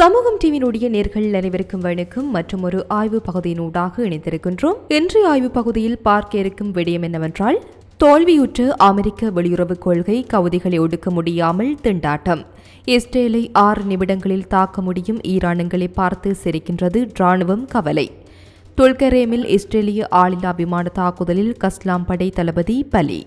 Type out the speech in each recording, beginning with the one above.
சமூகம் டிவியினுடைய நேர்கள் அனைவருக்கும் வணக்கம் மற்றும் ஒரு ஆய்வு பகுதியினூடாக இணைந்திருக்கின்றோம். இன்றைய ஆய்வு பகுதியில் பார்க்க இருக்கும் விடயம் என்னவென்றால் தோல்வியுற்ற அமெரிக்க வெளியுறவுக் கொள்கை கவுதிகளை ஒடுக்க முடியாமல் திண்டாட்டம். இஸ்ரேலை ஆறு நிமிடங்களில் தாக்க முடியும் ஈரானுங்களை பார்த்து சிரிக்கின்றது ராணுவம் கவலை. துல்கரேமில் இஸ்ரேலிய ஆளில்லா விமான தாக்குதலில் கஸ்லாம் படை தளபதி பலி.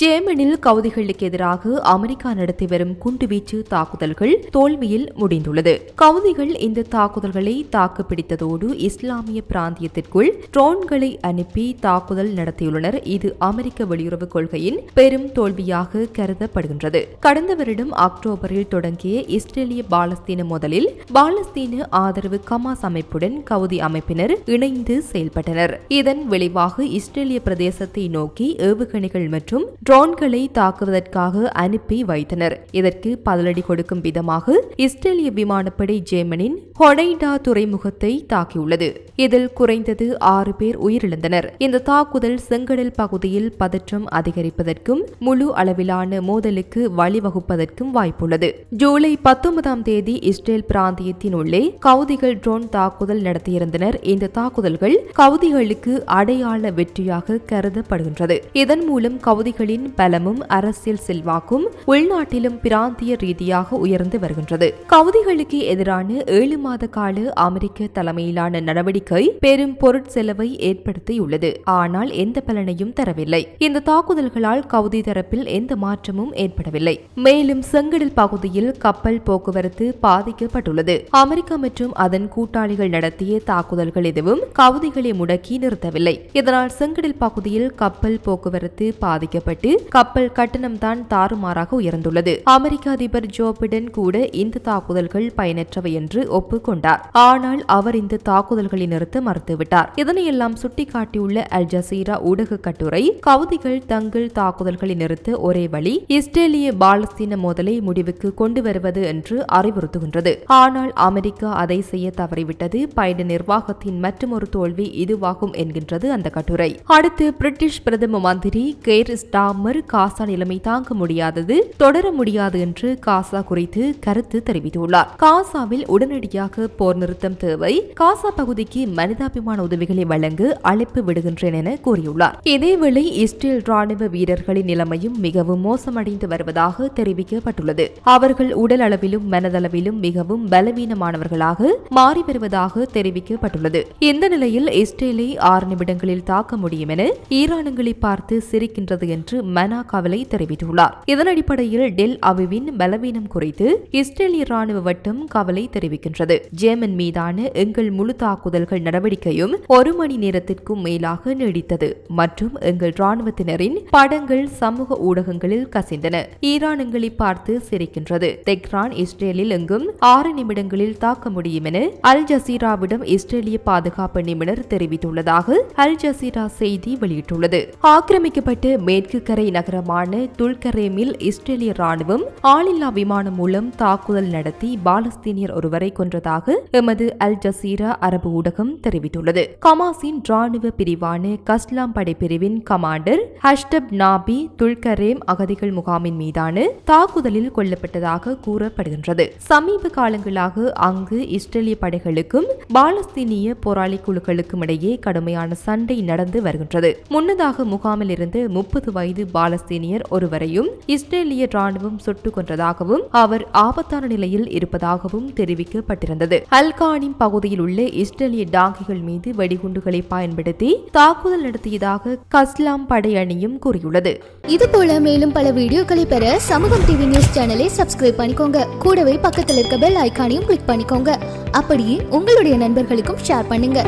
ஜேமனில் கவுதிகளுக்கு எதிராக அமெரிக்கா நடத்தி வரும் குண்டுவீச்சு தாக்குதல்கள் தோல்வியில் முடிந்துள்ளது. கவுதிகள் இந்த தாக்குதல்களை தாக்குப்பிடித்ததோடு இஸ்லாமிய பிராந்தியத்திற்குள் ட்ரோன்களை அனுப்பி தாக்குதல் நடத்தியுள்ளனர். இது அமெரிக்க வெளியுறவு கொள்கையின் பெரும் தோல்வியாக கருதப்படுகின்றது. கடந்த வருடம் அக்டோபரில் தொடங்கிய இஸ்ரேலிய பாலஸ்தீன முதலில் பாலஸ்தீன ஆதரவு கமாஸ் அமைப்புடன் கவுதி அமைப்பினர் இணைந்து செயல்பட்டனர். இதன் விளைவாக இஸ்ரேலிய பிரதேசத்தை நோக்கி ஏவுகணைகள் மற்றும் ட்ரோன்களை தாக்குவதற்காக அனுப்பி வைத்தனர். இதற்கு பதிலடி கொடுக்கும் விதமாக இஸ்ரேலிய விமானப்படை ஜேமனின் ஹொடைடா துறைமுகத்தை தாக்கியுள்ளது. இதில் குறைந்தது ஆறு பேர் உயிரிழந்தனர். இந்த தாக்குதல் செங்கடல் பகுதியில் பதற்றம் அதிகரிப்பதற்கும் முழு அளவிலான மோதலுக்கு வழிவகுப்பதற்கும் வாய்ப்புள்ளது. ஜூலை பத்தொன்பதாம் தேதி இஸ்ரேல் பிராந்தியத்தின் உள்ளே கவுதிகள் ட்ரோன் தாக்குதல் நடத்தியிருந்தனர். இந்த தாக்குதல்கள் கவுதிகளுக்கு அடையாள வெற்றியாக கருதப்படுகின்றது. இதன் மூலம் கவுதிகளின் பலமும் அரசியல் செல்வாக்கும் உள்நாட்டிலும் பிராந்திய ரீதியாக உயர்ந்து வருகின்றது. கவுதிகளுக்கு எதிரான ஏழு மாத கால அமெரிக்க தலைமையிலான நடவடிக்கை பெரும் பொருட்செலவை ஏற்படுத்தியுள்ளது. ஆனால் எந்த பலனையும் தரவில்லை. இந்த தாக்குதல்களால் கவுதி தரப்பில் எந்த மாற்றமும் ஏற்படவில்லை. மேலும் செங்கடல் பகுதியில் கப்பல் போக்குவரத்து பாதிக்கப்பட்டுள்ளது. அமெரிக்கா மற்றும் அதன் கூட்டாளிகள் நடத்திய தாக்குதல்கள் எதுவும் கவுதிகளை முடக்கி நிறுத்தவில்லை. இதனால் செங்கடல் பகுதியில் கப்பல் போக்குவரத்து பாதிக்கப்பட்டு கப்பல் கட்டணம்தான் தாறுமாறாக உயர்ந்துள்ளது. அமெரிக்க அதிபர் ஜோ பிடன் கூட இந்த தாக்குதல்கள் பயனற்றவை என்று ஒப்புக்கொண்டார். ஆனால் அவர் இந்த தாக்குதல்களை நிறுத்த மறுத்துவிட்டார். இதனையெல்லாம் சுட்டிக்காட்டியுள்ள அல் ஜசீரா ஊடக கட்டுரை கவுதிகள் தங்கள் தாக்குதல்களை நிறுத்த ஒரே வழி இஸ்ரேலிய பாலஸ்தீன மோதலை முடிவுக்கு கொண்டு வருவது என்று அறிவுறுத்துகின்றது. ஆனால் அமெரிக்கா அதை செய்ய தவறிவிட்டது. பைடன் நிர்வாகத்தின் மற்றொரு தோல்வி இதுவாகும் என்கின்றது அந்த கட்டுரை. அடுத்து பிரிட்டிஷ் பிரதம மந்திரி கேர் ஸ்டா ஸ்டாமர் காசா நிலைமை தாங்க முடியாதது தொடர முடியாது என்று காசா குறித்து கருத்து தெரிவித்துள்ளார். காசாவில் உடனடியாக போர் நிறுத்தம் தேவை. காசா பகுதிக்கு மனிதாபிமான உதவிகளை வழங்க அழைப்பு விடுகின்றேன் என கூறியுள்ளார். இதேவேளை இஸ்ரேல் ராணுவ வீரர்களின் நிலைமையும் மிகவும் மோசமடைந்து வருவதாக தெரிவிக்கப்பட்டுள்ளது. அவர்கள் உடல் அளவிலும் மனதளவிலும் மிகவும் பலவீனமானவர்களாக மாறி வருவதாக தெரிவிக்கப்பட்டுள்ளது. இந்த நிலையில் இஸ்ரேலை ஆறு நிமிடங்களில் தாக்க முடியும் என ஈரானுங்களை பார்த்து சிரிக்கின்றது என்று மனா கவலை தெரிவித்துள்ளார். இதன் அடிப்படையில் டெல் அவிவின் பலவீனம் குறித்து இஸ்ரேலிய ராணுவ வட்டம் கவலை தெரிவிக்கின்றது. ஜேமன் மீதான எங்கள் முழு தாக்குதல்கள் நடவடிக்கையும் ஒரு மணி நேரத்திற்கும் மேலாக நீடித்தது மற்றும் எங்கள் ராணுவத்தினரின் படங்கள் சமூக ஊடகங்களில் கசிந்தன. ஈரான் எங்களை பார்த்து சிரிக்கின்றது. தெஹ்ரான் இஸ்ரேலில் எங்கும் ஆறு நிமிடங்களில் தாக்க முடியும் என அல் ஜசீராவிடம் இஸ்ரேலிய பாதுகாப்பு நிபுணர் தெரிவித்துள்ளதாக அல் ஜசீரா செய்தி வெளியிட்டுள்ளது. ஆக்கிரமிக்கப்பட்ட மேற்கு கரை நகரமான துல்கரேமில் இஸ்ரேலிய ராணுவம் ஆளில்லா விமானம் மூலம் தாக்குதல் நடத்தி பாலஸ்தீனியர் ஒருவரை கொன்றதாக எமது அல் ஜசீரா அரபு ஊடகம் தெரிவித்துள்ளது. கமாஸின் ராணுவ பிரிவான கஸ்லாம் படைப்பிரிவின் கமாண்டர் ஹஷ்டப் நாபி துல்கரேம் அகதிகள் முகாமின் மீதான தாக்குதலில் கொல்லப்பட்டதாக கூறப்படுகின்றது. சமீப காலங்களாக அங்கு இஸ்ரேலிய படைகளுக்கும் பாலஸ்தீனிய போராளி குழுக்களுக்கும் இடையே கடுமையான சண்டை நடந்து வருகின்றது. முன்னதாக முகாமில் இருந்து முப்பது வயது பாலஸ்தீனியர் ஒருவரையும் இஸ்ரேலிய ராணுவம் சுட்டுக் கொன்றதாகவும் அவர் ஆபத்தான நிலையில் இருப்பதாகவும் தெரிவிக்கப்பட்டிருந்தது. அல்கானிம் பகுதியில் உள்ள இஸ்ரேலிய டாங்கிகள் மீது வெடிகுண்டுகளை பயன்படுத்தி தாக்குதல் நடத்தியதாக கஸ்லாம் படை அணியும் கூறியுள்ளது. இதுபோல மேலும் பல வீடியோக்களை பெற சமூகம் டிவி நியூஸ் சேனலை சப்ஸ்கிரைப் பண்ணிக்கோங்க. கூடவே பக்கத்தில் இருக்க பெல் ஐக்கானையும் கிளிக் பண்ணிக்கோங்க. அப்படியே உங்களுடைய நண்பர்களுக்கும் ஷேர் பண்ணுங்க.